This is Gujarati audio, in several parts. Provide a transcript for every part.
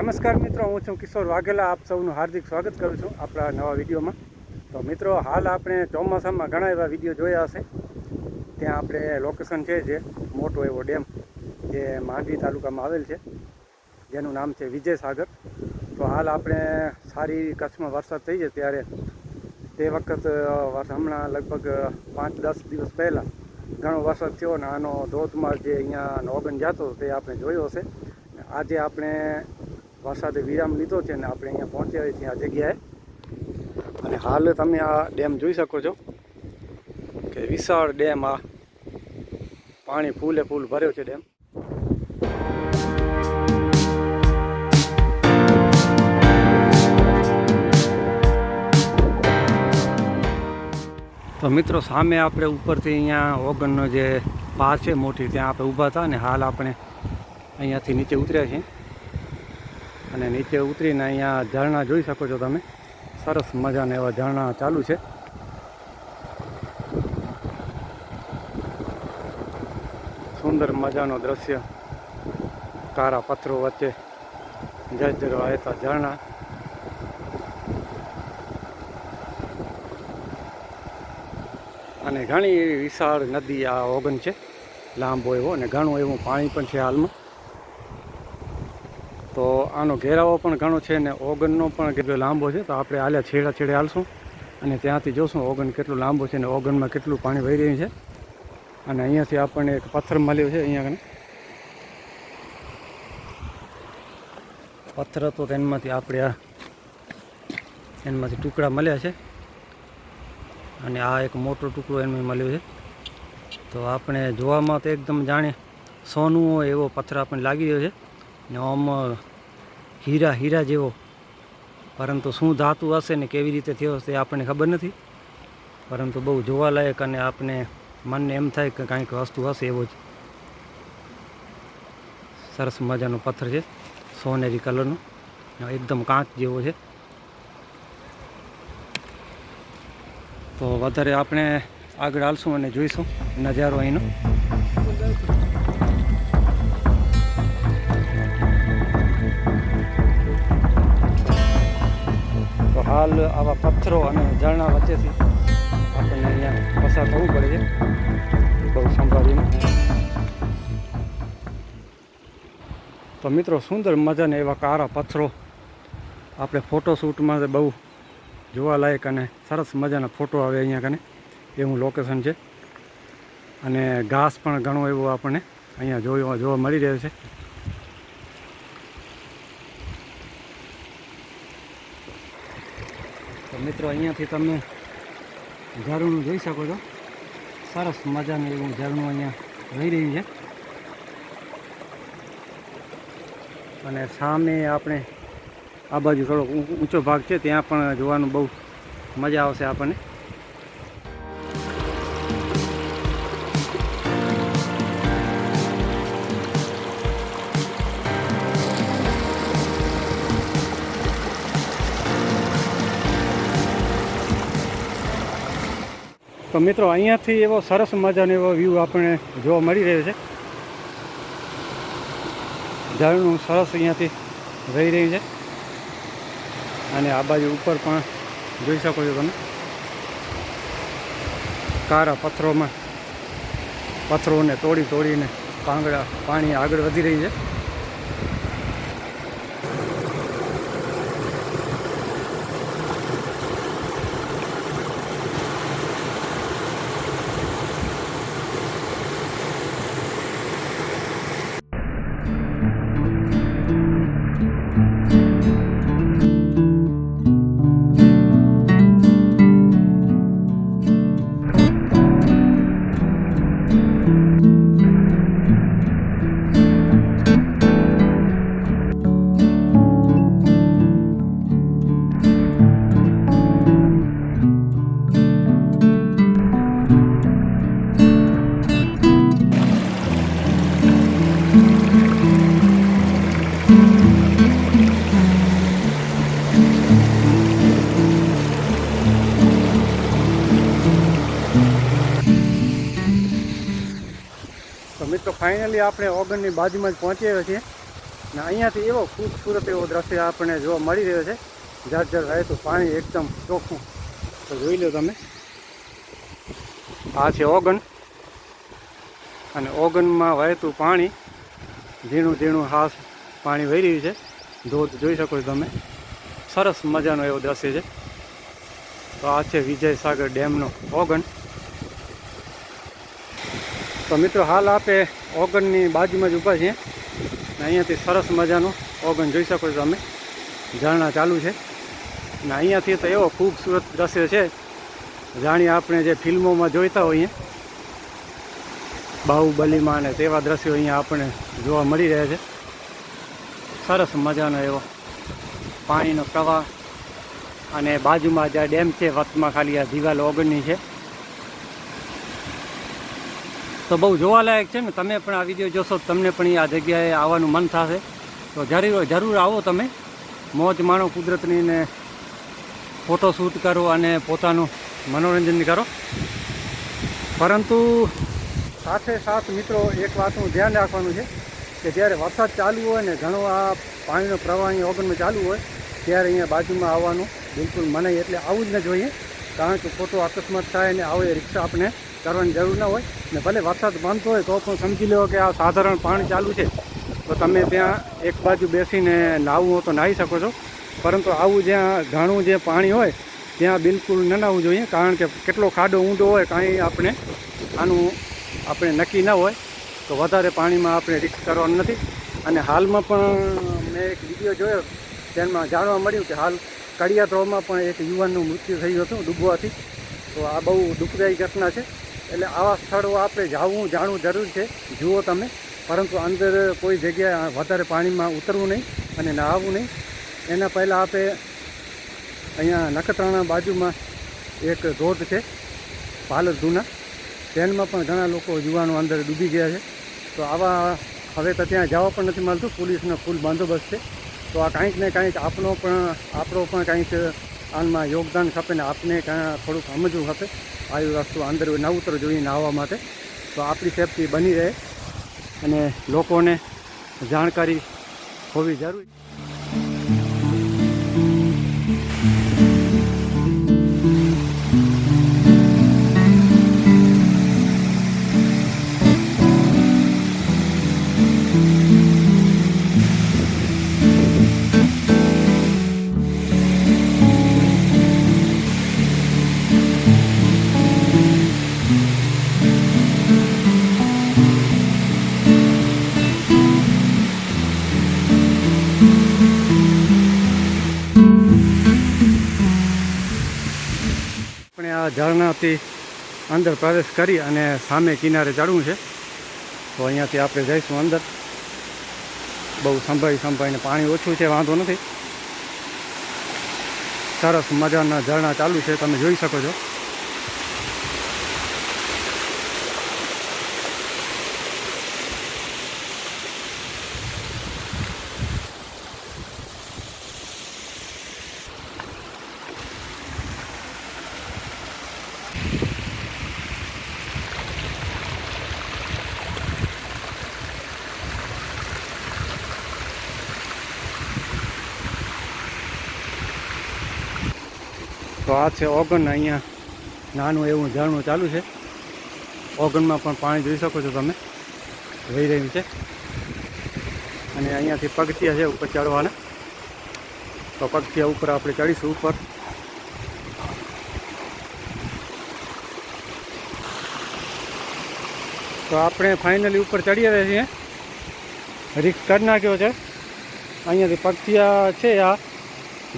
નમસ્કાર મિત્રો, હું છું કિશોર વાઘેલા. આપ સૌનું હાર્દિક સ્વાગત કરું છું આપણા નવા વિડીયોમાં. તો મિત્રો, હાલ આપણે ચોમાસામાં ઘણા એવા વીડિયો જોયા હશે. ત્યાં આપણે લોકેશન છે જે મોટો એવો ડેમ જે માંડવી તાલુકામાં આવેલ છે. જેનું નામ છે વિજય સાગર તો હાલ આપણે સારી કચ્છમાં વરસાદ થઈ જાય ત્યારે તે વખત હમણાં લગભગ પાંચ દસ દિવસ પહેલાં ઘણો વરસાદ થયો ને આનો ધોધમાર જે અહીંયા નોગન જતો તે આપણે જોયો હશે. આજે આપણે વરસાદે વિરામ લીધો છે ને આપણે અહીંયા પહોંચ્યા છીએ આ જગ્યાએ. અને હાલ તમે આ ડેમ જોઈ શકો છો કે વિશાળ ડેમ આ પાણી ફૂલે ફૂલ ભર્યો છે ડેમ. તો મિત્રો, સામે આપણે ઉપરથી અહીંયા ઓગણનો જે પા છે મોટી, ત્યાં આપણે ઊભા હતા ને હાલ આપણે અહીંયાથી નીચે ઉતર્યા છીએ. અને નીચે ઉતરીને અહીંયા ઝરણા જોઈ શકો છો તમે. સરસ મજાના એવા ઝરણા ચાલુ છે. સુંદર મજાનો દ્રશ્ય. કારા પથ્થરો વચ્ચે જજરો આવતા ઝરણા. અને ઘણી એવી વિશાળ નદી આ ઓગન છે. લાંબો એવો અને ઘણું એવું પાણી પણ છે હાલમાં. તો આનો ઘેરાવો પણ ઘણો છે ને ઓગનનો પણ કેટલો લાંબો છે, તો આપણે આલ્યા છેડા છેડે હાલશું અને ત્યાંથી જોશું ઓગન કેટલું લાંબો છે ને ઓગનમાં કેટલું પાણી વહી રહ્યું છે. અને અહીંયાથી આપણને એક પથ્થર મળ્યો છે અહીંયા કને પથ્થર હતો તેમાંથી આપણે આ એનામાંથી ટુકડા મળ્યા છે. અને આ એક મોટો ટુકડો એમાં મળ્યો છે. તો આપણે જોવામાં તો એકદમ જાણે સોનું હોય એવો પથ્થર આપણને લાગી રહ્યો છે. ને આમ હીરા હીરા જેવો. પરંતુ શું ધાતુ હશે ને કેવી રીતે થયો હશે આપણને ખબર નથી. પરંતુ બહુ જોવાલાયક અને આપને મનને એમ થાય કે કાંઈક વસ્તુ હશે એવો જ. સરસ મજાનો પથ્થર છે, સોનેરી કલરનો. એકદમ કાંચ જેવો છે. તો વધારે આપણે આગળ હાલશું અને જોઈશું નજારો અહીંનો. હાલ આવા પથ્થરો અને ઝરણા વચ્ચેથી આપણને અહીંયા પસાર થવું પડે છે. બહુ સંભાળીને. તો મિત્રો, સુંદર મજાને એવા કારા પથ્થરો. આપણે ફોટોશૂટમાં બહુ જોવાલાયક અને સરસ મજાના ફોટો આવે અહીંયા કને. એવું લોકેશન છે. અને ઘાસ પણ ઘણો એવો આપણને અહીંયા જોવા જોવા મળી રહ્યો છે. મિત્રો, અહીંયાથી તમે ઝરણું જોઈ શકો છો. સરસ મજાનું એવું ઝરણું અહીંયા રહી રહ્યું છે. અને સામે આપણે આ બાજુ થોડો ઊંચો ભાગ છે, ત્યાં પણ જોવાનું બહુ મજા આવશે આપણને. મિત્રો, અહીંયાથી એવો સરસ મજાનો એવો વ્યૂ આપણને જોવા મળી રહ્યો છે. ઝરણું સરસ અહીંયાથી રહી રહ્યું છે. અને આ બાજુ ઉપર પણ જોઈ શકો છો તમે. કારા પથ્થરોમાં, પથ્થરોને તોડી તોડીને પાંગડા પાણી આગળ વધી રહી છે. ફાઇનલી આપણે ઓગણની બાજુમાં જ પહોંચી આવ્યા છીએ. ને અહીંયાથી એવો ખૂબસૂરત એવો દ્રશ્ય આપણને જોવા મળી રહ્યો છે. જાત જાત રહેતું પાણી એકદમ ચોખ્ખું. તો જોઈ લો તમે. આ છે ઓગન અને ઓગનમાં વહેતું પાણી, ઝીણું ઝીણું હાસ પાણી વહી રહ્યું છે. ધોધ જોઈ શકો છો તમે. સરસ મજાનો એવો દ્રશ્ય છે. તો આ છે વિજય સાગર ડેમનો ઓગન તો મિત્રો હાલ આપે ઓગણની બાજુમાં જ ઊભા છીએ. અહીંયાથી સરસ મજાનું ઓગણ જોઈ શકો છો તમે ઝરણા ચાલુ છે. ને અહીંયાથી તો એવો ખૂબસૂરત દ્રશ્ય છે. જાણીએ આપણે જે ફિલ્મોમાં જોઈતા હોઈએ. બાહુબલીમાં અને તેવા દ્રશ્યો અહીંયા આપણે જોવા મળી રહ્યા છે. સરસ મજાનો એવો પાણીનો પ્રવાહ અને બાજુમાં જે ડેમ છે, વચમાં ખાલી આ દિવાલ ઓગણની છે. તો બહુ જોવાલાયક છે ને, તમે પણ આ વીડિયો જોશો તમને પણ આ જગ્યાએ આવવાનું મન થશે. તો જરૂર જરૂર આવો તમે. મોજ માણો કુદરતની ને ફોટો શૂટ કરો અને પોતાનું મનોરંજન કરો. પરંતુ સાથે સાથ મિત્રો, એક વાતનું ધ્યાન રાખવાનું છે કે જ્યારે વરસાદ ચાલુ હોય ને, ઘણો આ પાણીનો પ્રવાહ અહીંયા ઓગનમાં ચાલુ હોય, ત્યારે અહીંયા બાજુમાં આવવાનું બિલકુલ મનાય. એટલે આવું જ ન જોઈએ, કારણ કે ખોટો અકસ્માત થાય ને, આવો એ રિક્ષા આપણે કરવાની જરૂર ન હોય ને ભલે વરસાદ બંધ હોય તો પણ સમજી લો કે આ સાધારણ પાણી ચાલુ છે. તો તમે ત્યાં એક બાજુ બેસીને નાહવું હોય તો નાહી શકો છો. પરંતુ આવું જ્યાં ઘણું જે પાણી હોય, ત્યાં બિલકુલ ન નાહવું જોઈએ. કારણ કે કેટલો ખાડો ઊંડો હોય કાંઈ આપણે આનું આપણે નક્કી ન હોય. તો વધારે પાણીમાં આપણે રિસ્ક કરવાનું નથી. અને હાલમાં પણ મેં એક વીડિયો જોયો. તેમાં જાણવા મળ્યું કે હાલ કડિયાત્રોમાં પણ એક યુવાનનું મૃત્યુ થયું હતું ડૂબવાથી. તો આ બહુ દુઃખદાયી ઘટના છે. એટલે આવા સ્થળો આપણે જાવું, જાણવું જરૂર છે. જુઓ તમે. પરંતુ અંદર કોઈ જગ્યાએ વધારે પાણીમાં ઉતરવું નહીં અને નહાવું નહીં. એના પહેલાં આપણે અહીંયા નખત્રાણા બાજુમાં એક ધોધ છે પાલર જૂના. તેનમાં પણ ઘણા લોકો યુવાનો અંદર ડૂબી ગયા છે. તો આવા હવે તો ત્યાં જવા પણ નથી મળતું. પોલીસનો ફૂલ બંદોબસ્ત છે. તો આ કાંઈક ને કાંઈક આપણો પણ આપણો પણ કાંઈક આમાં યોગદાન ખપે ને આપને કાંઈ થોડુંક સમજવું ખપે. આવી વસ્તુ અંદર ન ઉતર જોઈએ નાહવા માટે. તો આપણી સેફટી બની રહે અને લોકોને જાણકારી હોવી જરૂરી. ઝરણાથી અંદર પ્રવેશ કરી અને સામે કિનારે ચડવું છે. તો અહીંયાથી આપણે જઈશું અંદર. બહુ સંભાળી સંભાળીને પાણી ઓછું છે, વાંધો નથી. સરસ મજાના ઝરણા ચાલુ છે, તમે જોઈ શકો છો. તો આ છે ઓગન અહીંયા નાનું એવું ઝરણું ચાલુ છે. ઓગનમાં પણ પાણી જોઈ શકો છો તમે. વહી રહ્યું છે. અને અહીંયાથી પગથિયા છે ઉપર ચડવાના. તો પગથિયા ઉપર આપણે ચડીશું ઉપર. તો આપણે ફાઇનલી ઉપર ચડી આવ્યા છીએ. રિક્સ કરી નાખ્યો છે. અહીંયાથી પગથિયા છે આ.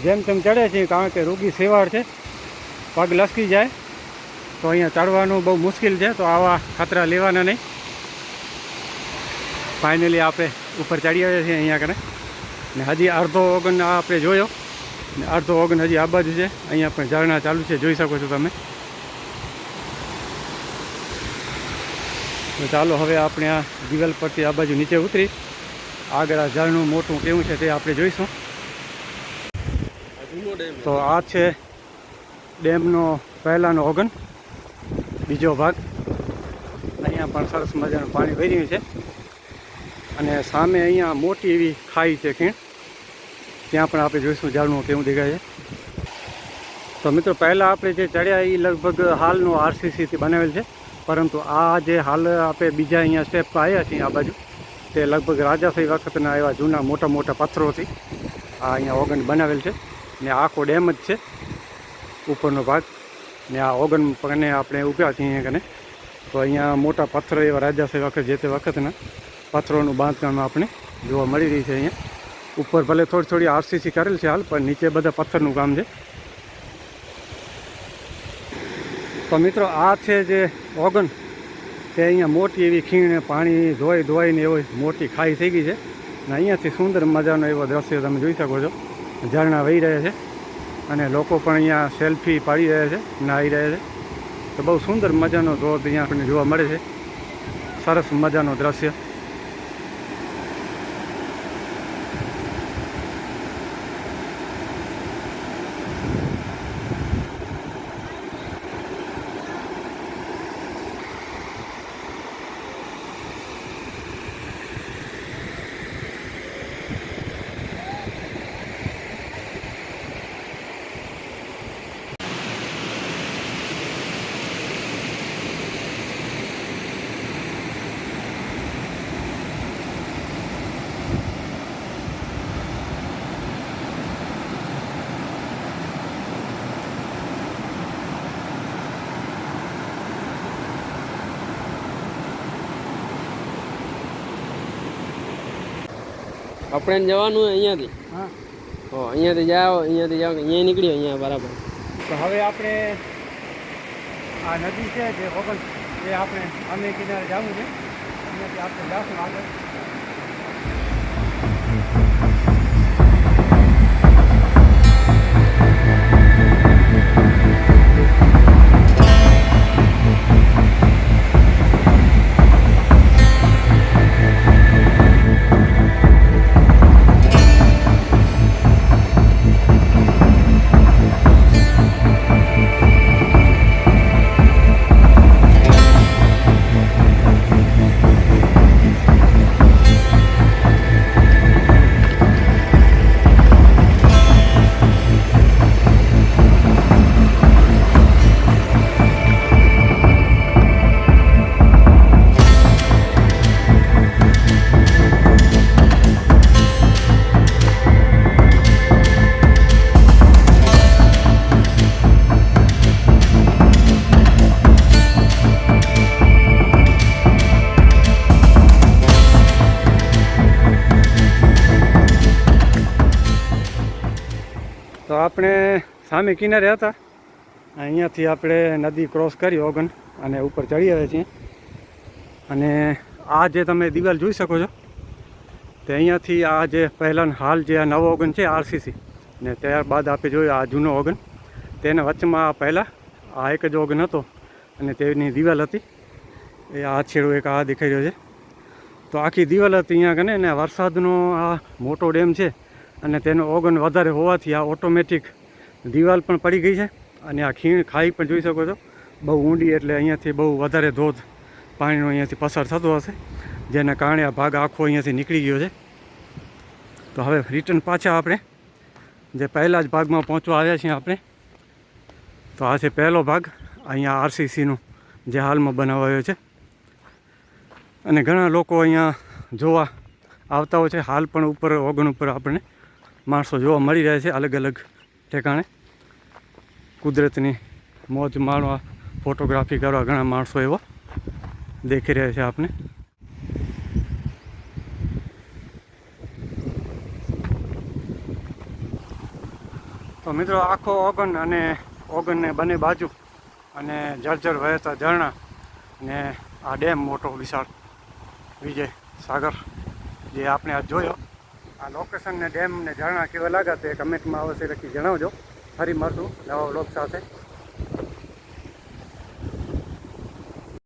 જેમ તેમ ચડે છે, કારણ કે રોગી સેવાળ છે. પગ લસકી જાય, તો અહીંયા ચડવાનું બહુ મુશ્કેલ છે, તો આવા ખતરા લેવાના નહીં. ફાઇનલી આપણે ઉપર ચડી આવ્યા છીએ અહીંયા કને ને હજી અડધો ઓગન આ આપણે જોયો. ને અડધો ઓગન હજી આ બાજુ છે. અહીંયા પણ ઝરણા ચાલુ છે, જોઈ શકો છો તમે. તો ચાલો હવે આપણે આ દિવાલ પરથી આ બાજુ નીચે ઉતરી. આગળ આ ઝરણું મોટું કેવું છે તે આપણે જોઈશું. તો આ છે ડેમનો પહેલાંનો ઓગન, બીજો ભાગ. અહીંયા પણ સરસ મજાનું પાણી ભર્યું છે. અને સામે અહીંયા મોટી એવી ખાઈ છે ખીણ. ત્યાં પણ આપણે જોઈશું ઝાડનું કેવું દેખાય છે. તો મિત્રો, પહેલાં આપણે જે ચડ્યા એ લગભગ હાલનું આરસીસીથી બનાવેલ છે. પરંતુ આ જે હાલ આપણે બીજા અહીંયા સ્ટેપ આવ્યા છીએ, આ બાજુ, તે લગભગ રાજાશાહી વખતના એવા જૂના મોટા મોટા પથ્થરોથી આ અહીંયા ઓગન બનાવેલ છે. ને આખો ડેમ જ છે. ઉપરનો ભાગ. ને આ ઓગન પગને આપણે ઉભ્યા છીએ અહીંયા કને. તો અહીંયા મોટા પથ્થર એવા રાજાશાહી વખત, જે તે વખતના પથ્થરોનું બાંધકામ આપણે જોવા મળી રહી છે અહીંયા. ઉપર ભલે થોડી થોડી આરસીસી કરેલ છે હાલ, પણ નીચે બધા પથ્થરનું કામ છે. તો મિત્રો, આ છે જે ઓગન તે અહીંયા મોટી એવી ખીણ, પાણી, ધોઈ ધોઈને એવી મોટી ખાઈ થઈ ગઈ છે. ને અહીંયાથી સુંદર મજાનો એવો દ્રશ્ય તમે જોઈ શકો છો. ઝરણા વહી રહ્યા છે. અને લોકો પણ અહીંયા સેલ્ફી પાડી રહ્યા છે, નાહી રહ્યા છે. તો બહુ સુંદર મજાનો ધોધ અહીંયા આપણને જોવા મળે છે. સરસ મજાનો દ્રશ્ય. આપણે જવાનું અહીંયાથી. હા. હો અહીંયાથી જાઓ અહીંયાથી જાઓ અહીંયા નીકળ્યો અહીંયા બરાબર. તો હવે આપણે આ નદી છે જે ઓગન એ આપણે અમે કિનારે જવું છે. અહીંયાથી આપણે જાશું આગળ. સામે કિનારે હતા. અહીંયાથી આપણે નદી ક્રોસ કરી ઓગન અને ઉપર ચડી આવ્યા છીએ. અને આ જે તમે દિવાલ જોઈ શકો છો, તે અહીંયાથી આ જે પહેલાં હાલ જે આ નવો ઓગન છે, આરસીસી, ને ત્યારબાદ આપણે જોયું આ જૂનો ઓગન તેના વચમાં પહેલાં આ એક જ ઓગન હતો અને તેની દિવાલ હતી. એ આ છેડો એક આ દેખાઈ રહ્યો છે. તો આખી દિવાલ હતી અહીંયા કને, ને વરસાદનો આ મોટો ડેમ છે અને તેનો ઓગન વધારે હોવાથી આ ઓટોમેટિક દિવાલ પણ પડી ગઈ છે અને આ ખીણ ખાઈ પણ જોઈ શકો છો. બહુ ઊંડી એટલે અહીંયાથી બહુ વધારે ધોધ પાણીનો અહીંયાથી પસાર થતો હશે, જેના કારણે આ ભાગ આખો અહીંયાથી નીકળી ગયો છે. તો હવે રિટર્ન પાછા આપણે, જે પહેલાં જ ભાગમાં પહોંચવા આવ્યા છીએ આપણે, તો આ છે પહેલો ભાગ. અહીંયા આરસીસીનો જે હાલમાં બનાવાયો છે. અને ઘણા લોકો અહીંયા જોવા આવતા હોય છે. હાલ પણ ઉપર, ઓગણ ઉપર આપણને માણસો જોવા મળી રહ્યા છે. અલગ અલગ ઠેકાણે. કુદરતની મોજ માણવા ફોટોગ્રાફી કરવા ઘણા માણસો એવા દેખી રહ્યા છે આપને. તો મિત્રો, આખો ઓગન અને ઓગનને બંને બાજુ અને જળજળ વહેતા ઝરણા ને આ ડેમ મોટો વિશાળ વિજય સાગર જે આપણે આજ જોયો. આ લોકેશન ને ડેમ ને ઝરણા કેવા લાગ્યા તે કમેન્ટમાં અવશ્ય લખી જણાવજો. ફરી મળશું નવા બ્લોગ સાથે.